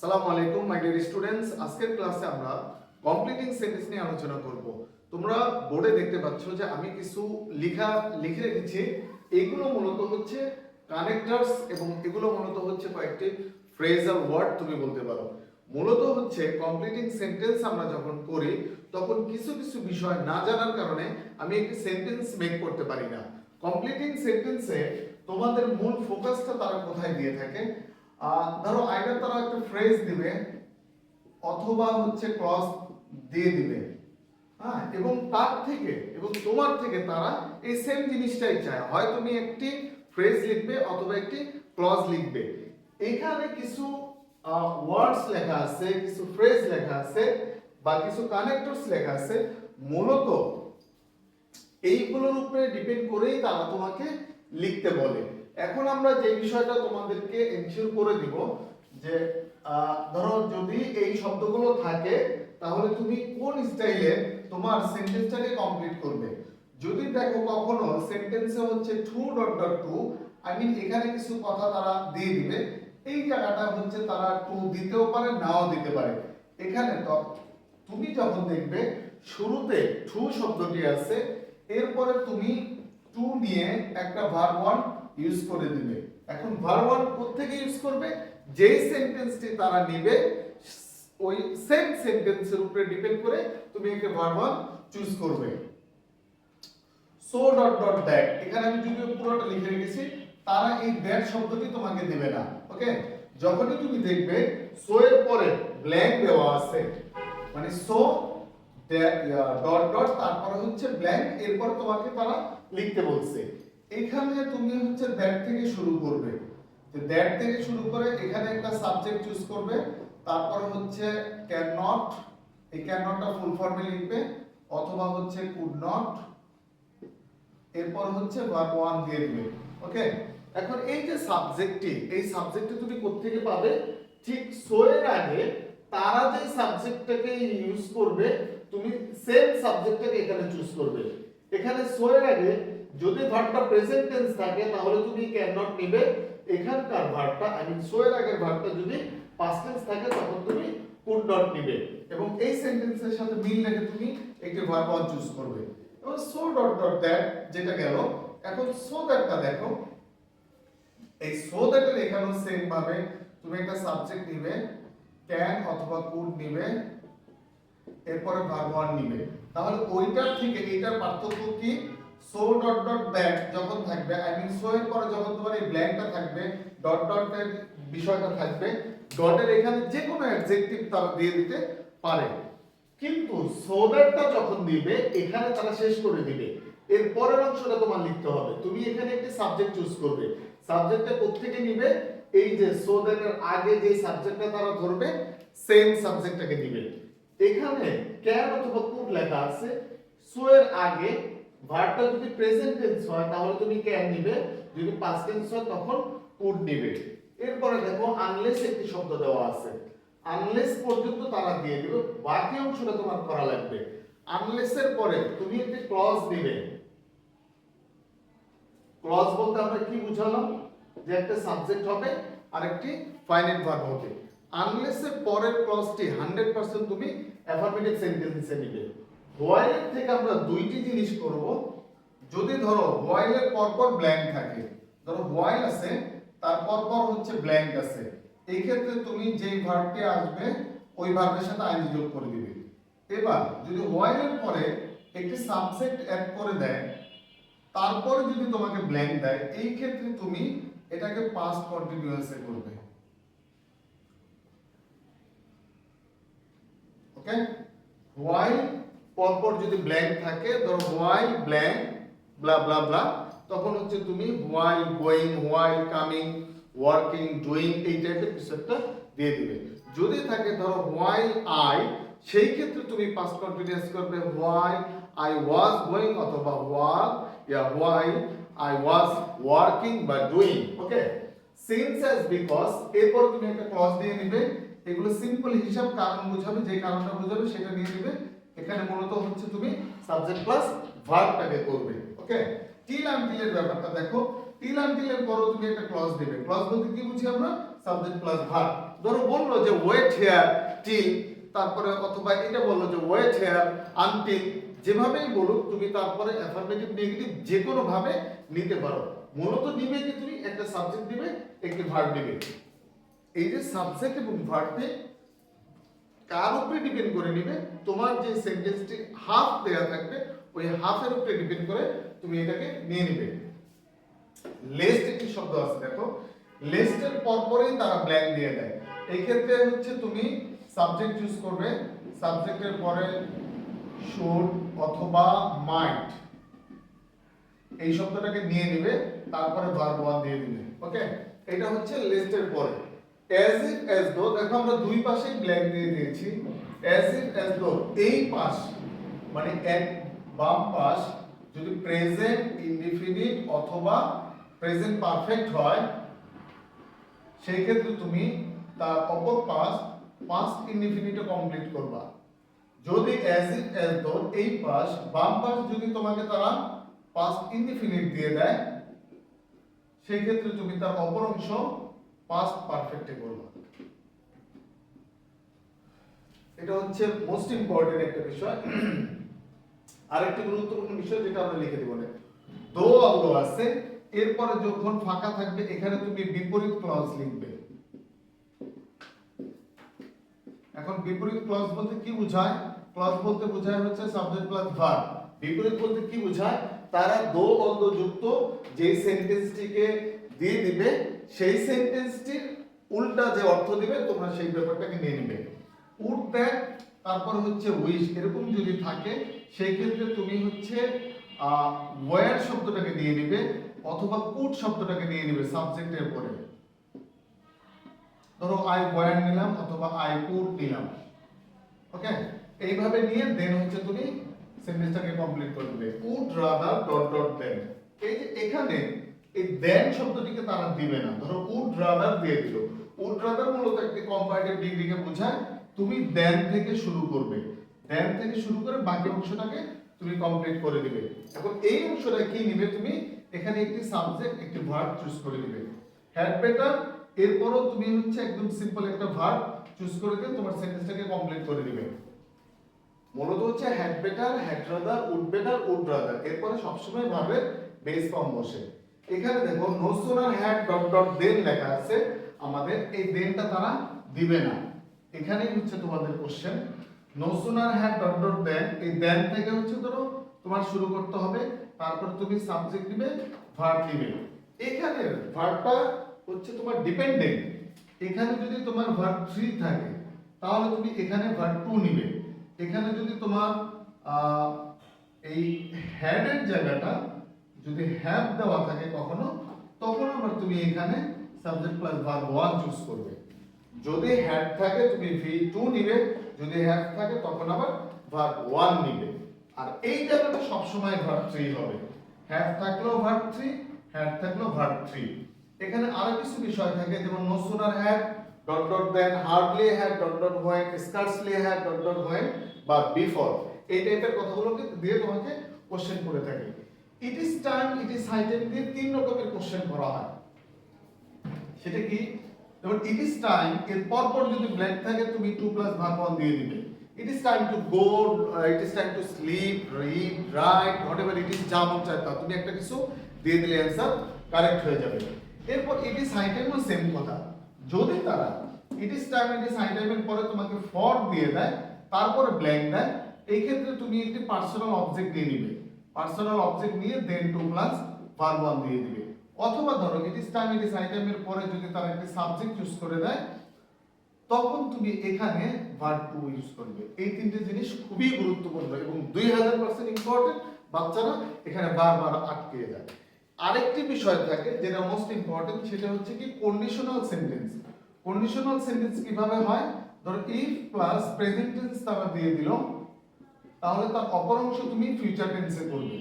সালামু আলাইকুম my dear students আজকের ক্লাসে আমরা কমপ্লিটিং সেন্টেন্স নিয়ে আলোচনা করব। তোমরা বোর্ডে দেখতে পাচ্ছ যে আমি কিছু লেখা, লিখে রেখেছি। এগুলো মূলত হচ্ছে কানেক্টরস এবং এগুলো মূলত হচ্ছে কয়েকটি ফ্রেজাল ওয়ার্ড, তুমি বলতে পারো। মূলত হচ্ছে কমপ্লিটিং সেন্টেন্স আমরা যখন করি তখন কিছু কিছু বিষয় না জানার কারণে আমি একটি সেন্টেন্স মেক করতে পারি না। কমপ্লিটিং সেন্টেন্সে তোমাদের মূল ফোকাসটা তারা কোথায় দিয়ে থাকে? ধরো আইদার তারা একটা ফ্রেজ দিবে, অথবা হচ্ছে ক্লজ দিয়ে দিবে। হ্যাঁ এবং তার থেকে, এবং তোমার থেকে তারা এই সেম জিনিসটাই চায়। হয় তুমি একটি ফ্রেজ লিখবে অথবা একটি ক্লজ লিখবে। এখানে কিছু ওয়ার্ডস লেখা আছে, কিছু ফ্রেজ লেখা আছে, বা কিছু কানেক্টরস লেখা আছে। মূলত এইগুলোর উপরে ডিপেন্ড করেই তারা তোমাকে লিখতে বলে। এখন আমরা যে বিষয়টা তোমাদেরকে এনশিওর করে দিব যে ধরো যদি এই শব্দগুলো থাকে, তাহলে তুমি কোন স্টাইলে তোমার সেন্টেন্সটাকে কমপ্লিট করবে? যদি দেখো কখনো সেন্টেন্সে হচ্ছে to dot dot to I mean এখানে কিছু কথা তারা দিয়ে দিবে। এই জায়গাটা হচ্ছে তারা টু দিতেও পারে, নাও দিতে পারে। এখানে তুমি যখন দেখবে, শুরুতে টু শব্দটি আছে, এরপরে তুমি টু নিয়ে একটা ভার্ব ওয়ান ইউজ করে দিবে। এখন ভার্ব কোত্থেকে ইউজ করবে, যেই সেন্টেন্সটি তারা নেবে, ওই সেম সেন্টেন্সের উপরে ডিপেন্ড করে তুমি একটা ভার্ব চুজ করবে। সো ডট ডট দ্যাট এখানে আমি যদিও পুরোটা লিখে রেখেছি, তারা এই দ্যাট শব্দটি তোমাকে দেবে না ওকে যখনই তুমি দেখবে সো এর পরে ব্ল্যাঙ্ক দেওয়া আছে মানে সো ডট ডট তারপরে হচ্ছে ব্ল্যাঙ্ক এরপর তোমাকে তারা লিখতে বলছে। এখানে তুমি হচ্ছে দ্যাট থেকে শুরু করবে। তো দ্যাট থেকে শুরু করে এখানে একটা সাবজেক্ট চুজ করবে। তারপরে হচ্ছে ক্যান নট এই ক্যান নটটা ফুল ফর্মে লিখবে। অথবা হচ্ছে কুড নট এরপর হচ্ছে ভার্ব ওয়ান দিয়ে দিবে। ওকে এখন এই যে সাবজেক্টটি এই সাবজেক্টটি তুমি কোত্থেকে পাবে? ঠিক সো এর আগে তারা যে সাবজেক্টটাকে ইউজ করবে, তুমি সেম সাবজেক্টটাকে এখানে চুজ করবে। এখানে সো এর আগে যদি ভার্বটা প্রেজেন্ট টেন্স থাকে, তাহলে তুমি ক্যান নট নিবে। এখানকার ভার্বটা আই মিন সো এর আগের ভার্বটা যদি পাস্ট টেন্স থাকে, তখন তুমি কুড নট নিবে। এবং এই সেন্টেন্সের সাথে মিল রেখে তুমি একটি ভার্ব ওয়ান চুজ করবে। এবং সো ডট ডট দ্যাট যেটা গেল, এখন সো দ্যাটটা দেখো। এই সো দ্যাটের এখানেও সেম ভাবে তুমি একটা সাবজেক্ট নিবে ক্যান অথবা কুড নিবে, এরপরে ভার্ব ওয়ান নিবে। তাহলে ওইটার থেকে এইটার পার্থক্য কি? সো ডট ডট দ্যাট যখন থাকবে আই মিন সো এর পরে যখন তোমার এই ব্ল্যাঙ্কটা থাকবে ডট ডট এর বিষয়টা থাকবে ডটের এখানে যে কোনো অ্যাডজেক্টিভ তারা দিয়ে দিতে পারে। কিন্তু সো দ্যাটটা যখন দিবে, এখানে তারা শেষ করে দিবে। এর পরের অংশটা তোমার লিখতে হবে। তুমি এখানে একটি সাবজেক্ট চুজ করবে। সাবজেক্টটা কোত্থেকে নিবে? এই যে সো দ্যাটের আগে যে সাবজেক্টটা তারা ধরবে সেম সাবজেক্টটাকে দিবে। এখানে ক্যান অথবা কুড লেখা আছে। সো এর আগে ভার্বটা যদি প্রেজেন্ট টেন্স হয়, তাহলে তুমি ক্যান নিবে। যদি পাস্ট টেন্স হয়, তখন কুড নিবে। এরপরে দেখো আনলেস একটি শব্দ দেওয়া আছে। আনলেস পর্যন্ত তারা দিয়ে দিবে। বাকি অংশটা তোমার করা লাগবে। আনলেস এর পরে তুমি একটি ক্লজ দিবে। ক্লজ বলতে আমরা কি বুঝালাম? যে একটা সাবজেক্ট হবে আর একটি ফাইনাইট ভার্ব হবে। আনলেস এর পরের ক্লজটি 100% তুমি অ্যাফার্মেটিভ সেন্টেন্সে নিবে। হোয়াইল থেকে আমরা দুইটি জিনিস করব। যদি ধরো হোয়াইল এর পরপর ব্ল্যাঙ্ক থাকে, ধরো হোয়াইল আছে, তার পরপর হচ্ছে ব্ল্যাঙ্ক আছে। এই ক্ষেত্রে তুমি যেই ভার্বটি আসবে, ওই ভার্বের সাথে আইন যোগ করে দিবে। এবার যদি হোয়াইল পরে একটি সাবজেক্ট অ্যাড করে দেয়, তারপরে যদি তোমাকে ব্ল্যাঙ্ক দেয়, এই ক্ষেত্রে তুমি এটাকে পাস্ট কন্টিনিউয়াসে করবে। ওকে হোয়াইল পরপর যদি ব্ল্যাঙ্ক থাকে, ধরো while blank blah blah blah তখন হচ্ছে তুমি while going while coming working doing এই টাইপের কিছু একটা দিয়ে দিবে। যদি থাকে ধরো হোয়াইল আই সেই ক্ষেত্রে তুমি পাস্ট কন্টিনিউয়াস করবে হোয়াই আই ওয়াজ গোয়িং অথবা was yeah while I was working বা doing okay since as because এরপর তুমি একটা ক্লজ দিয়ে নিবে এগুলো সিম্পল হিসাব, কারণ বোঝাবে, যে কারণটা বোঝাবে, সেটা নিয়ে নিবে এখানে মূলত হচ্ছে তুমি সাবজেক্ট প্লাস ভার্বটাকে করবে ওকে টিল আনটিল এর ব্যাপারটা দেখো টিল আনটিল এর পরও তুমি একটা ক্লজ দেবে। ক্লজ বলতে কি বুঝি আমরা? সাবজেক্ট প্লাস ভার্ব ধরো বলল যে ওয়েট হেয়ার টিল তারপরে অথবা এটা বলল যে ওয়েট হেয়ার আনটিল যেভাবেই বলুক, তুমি তারপরে অ্যাফার্মেটিভ নেগেটিভ যে কোনো ভাবে নিতে পারো। মূলত নিবে কি তুমি? একটা সাবজেক্ট দিবে, একটি ভার্ব দিবে। এই যে সাবজেক্ট এবং ভার্বে কার উপরে ডিপেন্ড করে নিবে? তোমার যে সেন্টেন্সটি হাফ দেয়া থাকবে, ওই হাফের উপরে ডিপেন্ড করে তুমি এটাকে নিয়ে নিবে। লেস্ট একটি শব্দ আছে, দেখো। লেস্টের পরপরই তারা ব্ল্যাঙ্ক দিয়ে দেয়। এই ক্ষেত্রে হচ্ছে তুমি সাবজেক্ট চুজ করবে। সাবজেক্টের পরে শুড অথবা মাইট এই শব্দটাকে নিয়ে নিবে, তারপরে ভার্ব ওয়ান দিয়ে দিবে। ওকে এটা হচ্ছে লেস্টের পরে। অ্যাজ ইফ অ্যাজ দো দেখো আমরা দুই পাশেই ব্ল্যাঙ্ক দিয়ে দিয়েছি অ্যাজ ইফ অ্যাজ দো এই পাশ মানে এক বাম পাশ যদি প্রেজেন্ট ইনডিফিনিট অথবা প্রেজেন্ট পারফেক্ট হয়, সেই ক্ষেত্রে তুমি তার অপর পাশ পাস্ট ইনডিফিনিটে কমপ্লিট করবা। যদি অ্যাজ ইট অ্যাজ দো এই পাশ, বাম পাশ যদি তোমাকে তারা পাস্ট ইনডিফিনিট দিয়ে দেয়, সেই ক্ষেত্রে তুমি তার অপর অংশ পাস্ট পারফেক্টে করবা এটা হচ্ছে মোস্ট ইম্পর্টেন্ট একটা বিষয়। আরেকটি গুরুত্বপূর্ণ বিষয় যেটা আমরা লিখে দিব দো অল্প আছে এরপরে যখন ফাঁকা থাকবে, এখানে তুমি বিপরীত ক্লজ লিখবে। এখন বিপরীত ক্লজ বলতে কি বোঝায়? ক্লজ বলতে বোঝায় হচ্ছে সাবজেক্ট প্লাস ভার্ব বিপরীত বলতে কি বোঝায়? তারা দো অন্ধ যুক্ত যে সেন্টেন্সটিকে দিয়ে দিবে সেন্টেন্সটির উল্টা যে অর্থ দিবে, তোমরা সেই ব্যাপারটাকে নিয়ে নিবে। উড দ্যাট তারপর হচ্ছে উইশ এরকম যদি থাকে সেই ক্ষেত্রে তুমি হচ্ছে ওয়ার শব্দটাকে নিয়ে নিবে, অথবা কুড শব্দটাকে নিয়ে নিবে সাবজেক্টের পরে ধরো আই ওয়ার নিলাম, অথবা আই কুড নিলাম। ওকে এইভাবে নিয়ে দেন হচ্ছে তুমি সেন্টেন্সটাকে কমপ্লিট করে দিবে। Would rather dot dot than এই যে এখানে এই দেন শব্দটিকে তারা দিবে না। ধরো উড রাদার দিয়ে দিল। উড রাদার মূলত একটি কম্পারেটিভ ডিগ্রিকে বোঝায়, তুমি দেন থেকে শুরু করবে। দেন থেকে শুরু করে বাকি অংশটাকে তুমি কমপ্লিট করে দিবে। এখন এই অংশটা কি নিবে তুমি? এখানে একটি সাবজেক্ট একটি ভার্ব চুজ করে দিবে হ্যাড বেটার এরপরও তুমি হচ্ছে একদম সিম্পল একটা ভার্ব চুজ করে দিয়ে তোমার সেন্টেন্সটাকে কমপ্লিট করে দিবে। মূলত হচ্ছে had better had rather would better would rather এরপরে সবসময় ভাবে বেস ফর্ম বসে। এখানে দেখো no sooner had dot dot দেন লেখা আছে। আমাদের এই দেনটা তারা দিবে না। এখানেই হচ্ছে তোমাদের question no sooner had dot dot then এই দেন থেকে হচ্ছে ধরো তোমার শুরু করতে হবে, তারপর তুমি সাবজেক্ট দিবে ভার্ব দিবে। এখানে ভার্বটা হচ্ছে তোমার ডিপেন্ডেন্ট এখানে যদি তোমার ভার্ব থ্রি থাকে, তাহলে তুমি এখানে ভার্ব টু নিবে। এখানে যদি তোমার এই হ্যাডের জায়গাটা যদি হ্যাভ দেওয়া থাকে কখনো, তখন আবার তুমি এখানে subject plus verb one choose করবে। যদি হ্যাড থাকে, তুমি ভি টু নিবে। যদি হ্যাভ থাকে, তখন আবার ভার্ব ওয়ান নিবে। আর এই জায়গাটা সবসময় ভার্ব থ্রি হবে। হ্যাভ থাকলেও ভার্ব থ্রি হ্যাড থাকলেও ভার্ব থ্রি এখানে আরও কিছু বিষয় থাকে, যেমন no sooner had dot dot then hardly had dot dot when scarcely had dot dot when বা বিফোর এই টাইপের কথাগুলোকে দিয়ে তোমাকে কোশ্চেন করে থাকে। It is time it is high time দিয়ে তিন রকমের কোশ্চেন করা হয়। সেটা কি? যেমন ইট ইজ টাইম এর পর পর যদি ব্ল্যাঙ্ক থাকে, তুমি টু প্লাস ভার্ব ওয়ান দিয়ে দিবে। It is time to go it is time to sleep read write whatever it is যা মন চায় তা। তুমি একটা কিছু দিয়ে দিলে অ্যান্সার কারেক্ট হয়ে যাবে। এরপর ইট ইজ হাই টাইমও সেম কথা। যদি তারা it is time it is high টাইমের পরে তোমাকে ফর দিয়ে দেয়, তারপরে ব্ল্যাঙ্ক দেয়, এই ক্ষেত্রে তুমি একটি পার্সোনাল অবজেক্ট দিয়ে নিবে পার্সোনাল অবজেক্ট নিয়ে then to plus verb one দিয়ে দিবে। অথবা ধরো ইজ টাইম ইট ইজ আইটেমের পরে যদি তারা একটি সাবজেক্ট চুজ করে দেয়, তখন তুমি এখানে ভার্ব টু ইউজ করবে। এই তিনটে জিনিস খুবই গুরুত্বপূর্ণ এবং দুই হাজার পার্সেন্ট ইম্পর্টেন্ট বাচ্চারা এখানে বারবার আটকে যায়। আরেকটি বিষয় থাকে যেটা মোস্ট ইম্পর্টেন্ট সেটা হচ্ছে কি কন্ডিশনাল সেন্টেন্স কন্ডিশনাল সেন্টেন্স কীভাবে হয়? ধরো ইফ প্লাস প্রেজেন্ট টেন্স তারা দিয়ে দিল। তাহলে তার অপর অংশ তুমি ফিউচার টেন্সে করবে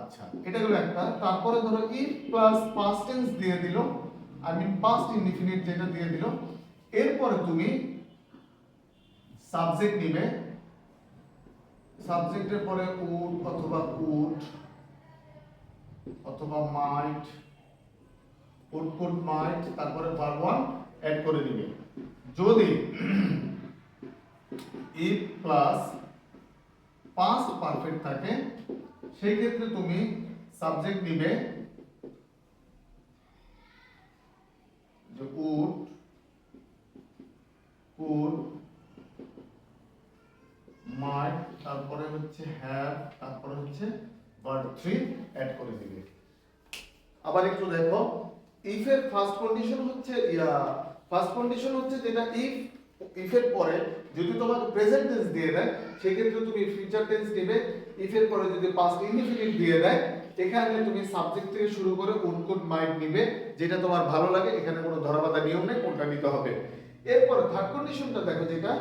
আচ্ছা এটা গেল একটা। তারপরে ধরো ইফ প্লাস পাস্ট টেন্স দিয়ে দিল আই মিন পাস্ট ইনডিফিনিট যেটা দিয়ে দিল, এরপরে তুমি সাবজেক্ট নিবে। সাবজেক্টের পরে উড অথবা উড অথবা মাইট উড কুড মাইট তারপরে ভার্ব ওয়ান অ্যাড করে দিবে। যদি ইফ প্লাস পাঁচ পারফেক্ট থাকে, সেই ক্ষেত্রে তুমি সাবজেক্ট দিবে যে উড কুড মাইট তারপরে হচ্ছে হ্যাভ তারপরে হচ্ছে ভার্ব থ্রি অ্যাড করে দিবে। আবার একটু দেখো ইফ এর ফার্স্ট কন্ডিশন হচ্ছে, ইয়া ফার্স্ট কন্ডিশন হচ্ছে যেটা ইফ ইফ এর পরে যদি তোমাকে প্রেজেন্ট টেন্স দিয়ে দেয়, সেক্ষেত্রে তুমি ফিউচার টেন্স দিবে ইফ এর পরে যদি পাস্ট ইনডিফিনিট দিয়ে দেয়, এখানে তুমি সাবজেক্ট থেকে শুরু করে কোন কোন মাইন্ড নিবে, যেটা তোমার ভালো লাগে, এখানে কোনো ধরাবাধা নিয়ম নেই, কোনটা নিতে হবে। এরপরে থার্ড কন্ডিশনটা দেখো যেটা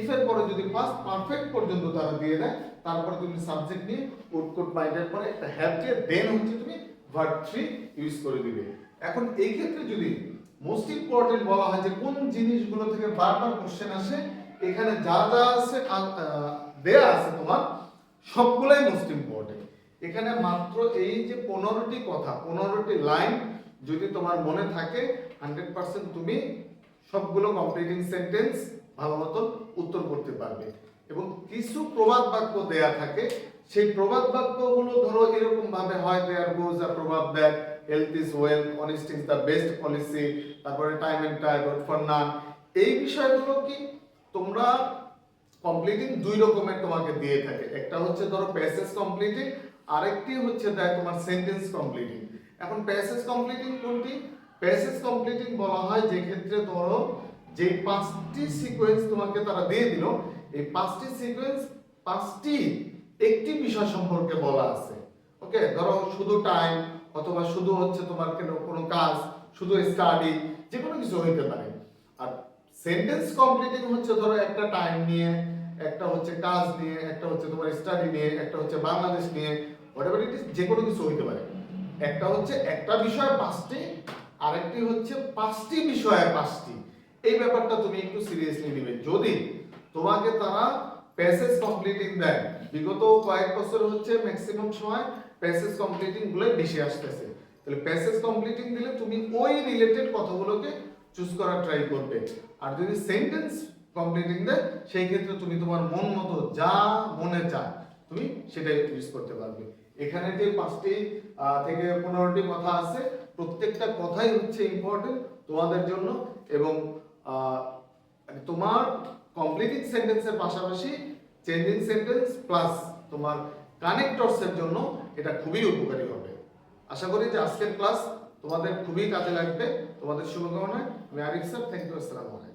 ইফ এর পরে যদি ফার্স্ট পারফেক্ট পর্যন্ত তারা দিয়ে দেয়, তারপরে তুমি সাবজেক্ট নিয়ে উনকুট মাইন্ডের পরে একটা হ্যাভ দিয়ে দেন হচ্ছে তুমি ভার্ব থ্রি ইউজ করে দিবে। এখন এই ক্ষেত্রে যদি মোস্ট ইম্পর্টেন্ট বলা হয় যে কোন জিনিসগুলো থেকে বারবার কোশ্চেন আসে এখানে যা যা আছে দেয়া আছে তোমার, সবগুলাই মোস্ট ইম্পর্টেন্ট এখানে মাত্র এই যে পনেরোটি কথা, পনেরোটি লাইন যদি তোমার মনে থাকে, হান্ড্রেড পার্সেন্ট তুমি সবগুলো কমপ্লিটিং সেন্টেন্স ভালো মতন উত্তর করতে পারবে। এবং কিছু প্রবাদ বাক্য দেয়া থাকে, সেই প্রবাদ বাক্যগুলো ধরো এরকম ভাবে হয় দেয়ার গোজ আ প্রভাব that health is wealth honesty is the best policy তারপরে time and time for none এই বিষয়গুলো কি তোমরা কমপ্লিটিং দুই রকমের তোমাকে দিয়ে থাকে। একটা হচ্ছে ধরো প্যাসেজ কমপ্লিটিং আরেকটি হচ্ছে দেয় তোমার সেন্টেন্স কমপ্লিটিং এখন প্যাসেজ কমপ্লিটিং কোনটি? প্যাসেজ কমপ্লিটিং বলা হয় যে ক্ষেত্রে ধরো যে পাঁচটি সিকোয়েন্স তোমাকে তারা দিয়ে দিল, এই পাঁচটি সিকোয়েন্স পাঁচটি একটি বিষয় সম্পর্কে বলা আছে। ওকে ধরো শুধু টাইম অথবা শুধু হচ্ছে তোমার কেন কাজ, শুধু স্টাডি যে কোনো কিছু হইতে পারে। আর সেন্টেন্স কমপ্লিটিং হচ্ছে ধরো একটা টাইম নিয়ে, একটা হচ্ছে কাজ নিয়ে, একটা হচ্ছে তোমার স্টাডি নিয়ে, একটা হচ্ছে বাংলাদেশ নিয়ে হোয়াটএভার ইট ইজ যে কোনো কিছু হইতে পারে। একটা হচ্ছে একটা বিষয় পাঁচটি আরেকটি হচ্ছে পাঁচটি বিষয়ে পাঁচটি এই ব্যাপারটা তুমি একটু সিরিয়াসলি নিবে। যদি তোমাকে তারা প্যাসেজ কমপ্লিটিং দেয়, বিগত কয়েক বছর হচ্ছে ম্যাক্সিমাম সময় প্যাসেজ কমপ্লিটিং গুলোই বেশি আসতেছে। তাহলে প্যাসেজ কমপ্লিটিং দিলে তুমি ওই রিলেটেড কথাগুলোকে চুজ করার ট্রাই করবে। আর যদি সেন্টেন্স কমপ্লিটিং দেয় সেই ক্ষেত্রে তুমি তোমার মন মতো যা মনে চায় তুমি সেটাই ইউজ করতে পারবে। এখানে যে পাঁচটি থেকে পনেরোটি কথা আছে প্রত্যেকটা কথাই হচ্ছে ইম্পর্টেন্ট তোমাদের জন্য এবং আহ, তোমার কমপ্লিটিং সেন্টেন্সের পাশাপাশি চেঞ্জিং সেন্টেন্স প্লাস তোমার কানেক্টরসের জন্য এটা খুবই উপকারী হবে। আশা করি যে আজকের ক্লাস তোমাদের খুবই কাজে লাগবে তোমাদের শুভকামনায় আমি আরিফ স্যার থ্যাংক ইউ আসসালামু আলাইকুম।